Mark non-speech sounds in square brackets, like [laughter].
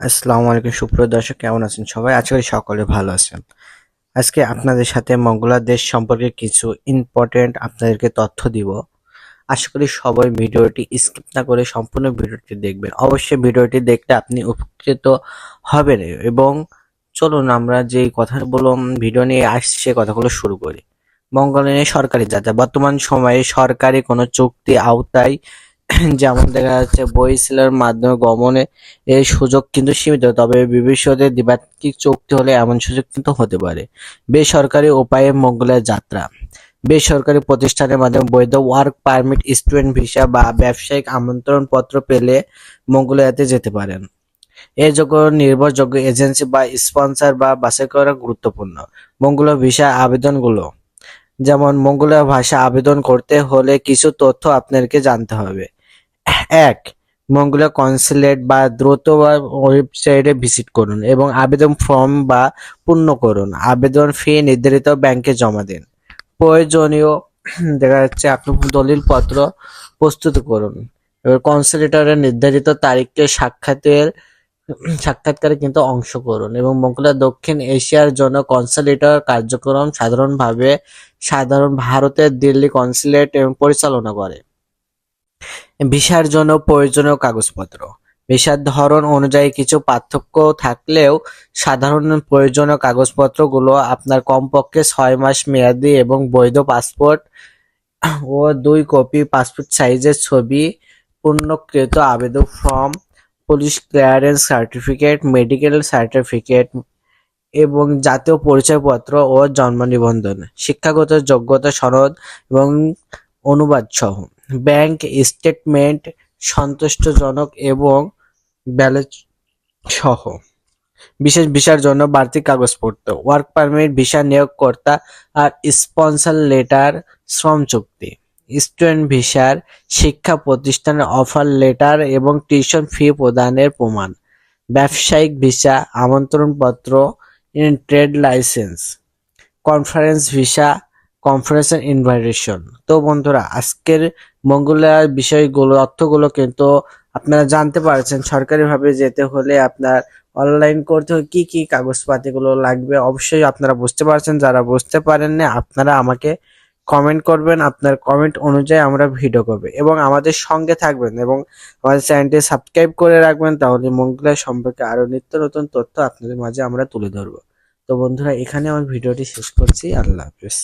আসসালামু আলাইকুম, সুপ্রিয় দর্শক, কেমন আছেন সবাই? আশা করি সকলে ভালো আছেন। আজকে আপনাদের সাথে মঙ্গলাদেশ সম্পর্কে কিছু ইম্পর্টেন্ট আপনাদেরকে তথ্য দিব। আশা করি সবাই ভিডিওটি স্কিপ না করে সম্পূর্ণ ভিডিওটি দেখবেন। অবশ্যই ভিডিওটি দেখলে আপনি উপকৃত হবেন এবং চলুন আমরা যে কথাগুলো ভিডিও নিয়ে আসছি সে কথাগুলো শুরু করি। মঙ্গলের সরকারি যাত্রা বর্তমান সময়ে সরকারি কোনো চুক্তি আওতায় যেমন দেখা যাচ্ছে বই সেলের মাধ্যমে গমনে এই সুযোগ কিন্তু সীমিত, তবে ভবিষ্যতে দ্বিপাক্ষিক চুক্তি হলে এমন সুযোগ কিন্তু হতে পারে। বেসরকারি উপায়ে মঙ্গলের যাত্রা। বেসরকারি প্রতিষ্ঠানের মাধ্যমে বৈধ ওয়ার্ক পারমিট, স্টুডেন্ট ভিসা বা ব্যবসায়িক আমন্ত্রণ পত্র পেলে মঙ্গোলিয়াতে যেতে পারেন। এর যোগ্য, নির্ভরযোগ্য এজেন্সি বা স্পন্সর বা বাছাই করা গুরুত্বপূর্ণ। মঙ্গোলিয়া ভিসা আবেদনগুলো। যেমন মঙ্গোলিয়া ভাষা আবেদন করতে হলে কিছু তথ্য আপনাদেরকে জানতে হবে। এক, মঙ্গোলিয়া কনসুলেট বা দ্রুত ওয়েবসাইটে ভিজিট করুন এবং আবেদন ফর্ম বা পূর্ণ করুন। আবেদন ফি নির্ধারিত ব্যাংকে জমা দিন। প্রয়োজনীয়, [clears throat] দেখা যাচ্ছে আপনি দলিল পত্র প্রস্তুত করুন। এবার কনসুলেটরের নির্ধারিত তারিখে সাক্ষাতের, [clears throat] সাক্ষাৎকারে কিন্তু অংশ করুন এবং মঙ্গোলিয়া দক্ষিণ এশিয়ার জন্য কনসুলেটর কার্যক্রম সাধারণভাবে সাধারণ ভারতের দিল্লি কনসুলেট এবং পরিচালনা করে। ভিসার জন্য প্রয়োজনীয় কাগজপত্র। ভিসার ধরন অনুযায়ী কিছু পার্থক্য থাকলেও সাধারণ প্রয়োজনীয় কাগজপত্রগুলো আপনার কমপক্ষে ছয় মাস মেয়াদি এবং বৈধ পাসপোর্ট ও দুই কপি পাসপোর্ট সাইজের ছবি পূর্ণকৃত আবেদন form, police clearance certificate, medical certificate এবং জাতীয় পরিচয়পত্র ও জন্ম নিবন্ধন, শিক্ষাগত যোগ্যতা সনদ এবং অনুবাদ সহ ব্যাংক স্টেটমেন্ট সন্তুষ্টজনক এবং ব্যালেন্স সহ বিশেষ ভিসার জন্য বাড়তি কাগজপত্র ওয়ার্ক পারমিট, ভিসা নিয়োগকর্তা আর স্পন্সর লেটার, শ্রম চুক্তি। স্টুডেন্ট ভিসার শিক্ষা প্রতিষ্ঠানের অফার লেটার এবং টিউশন ফি প্রদানের প্রমাণ। ব্যবসায়িক ভিসা, আমন্ত্রণপত্র trade licence. Conference visa conference invitation তো বন্ধুরা, আজকের মঙ্গোলিয়ার বিষয়গুলো, তথ্যগুলো কিন্তু আপনারা জানতে পারছেন। সরকারিভাবে যেতে হলে আপনার অনলাইন করতে হলে কি কি কাগজপাতিগুলো লাগবে? অবশ্যই আপনারা বুঝতে পারছেন। যারা বুঝতে পারেন না, আপনারা আমাকে কমেন্ট করবেন। আপনার কমেন্ট অনুযায়ী আমরা ভিডিও করবে। এবং আমাদের সঙ্গে থাকবেন এবং আমাদের চ্যানেলটি সাবস্ক্রাইব করে রাখবেন। তাহলে মঙ্গোলিয়া সম্পর্কে আরও নিত্য নতুন তথ্য আপনাদের মাঝে আমরা তুলে ধরবো। তো বন্ধুরা, এখানে আমার ভিডিওটি শেষ করছি। আল্লাহ হাফিজ।